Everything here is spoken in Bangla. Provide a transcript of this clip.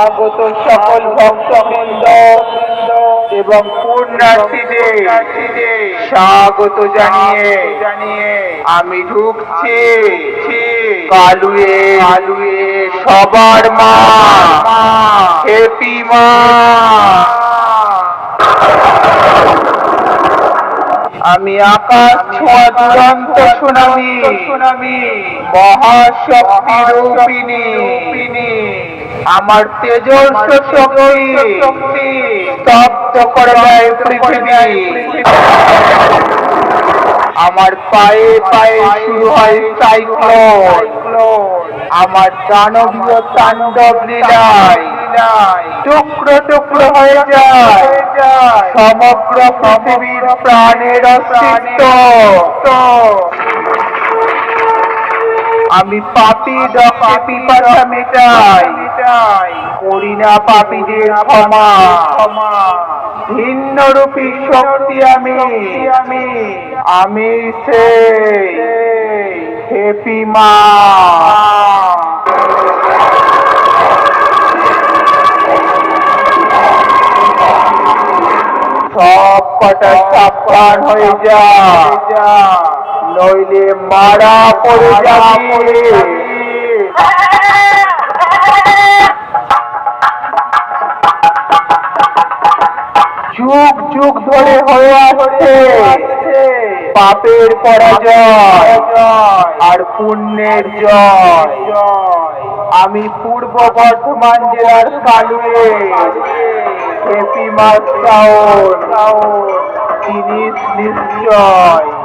আগত সকল ভক্তবৃন্দ এবং পূর্ণার্থীদের স্বাগত জানিয়ে জানিয়ে আমি ঢুকছি কালুয়ে আলুয়ে সবার মা। হেপি মা। আমি আকাশ ছোঁয়া দুরন্ত সুনামি সুনামি মহাশক্তি রূপিণী। আমার তেজস্ব শক্তি স্তব্ধ করে দেয় পৃথিবী। আমার পায়ে পায়ে শুরু হয় সাইক্লোন আমার দানবীয় তাণ্ডব লীলায় টুকরো টুকরো হয়ে যায়। সমগ্র পৃথিবীর প্রাণের অস্তিত্ব। আমি পাপি ডকে পিপাসা মেটাই। করি না পাপীদের ক্ষমা। ভিন্ন রূপী শক্তি আমি। আমি। আমি সেই হেপি মা। সব কটা সাবধান হয়ে যা। নইলে মারা পড়ে যাবে। যুগ যুগ ধরে হয়ে আসছে। পাপের পরাজয় আর পুণ্যের জয়। আমি পূর্ব বর্ধমান জেলার কালুয়ে। মাস জিনিস নিশ্চয়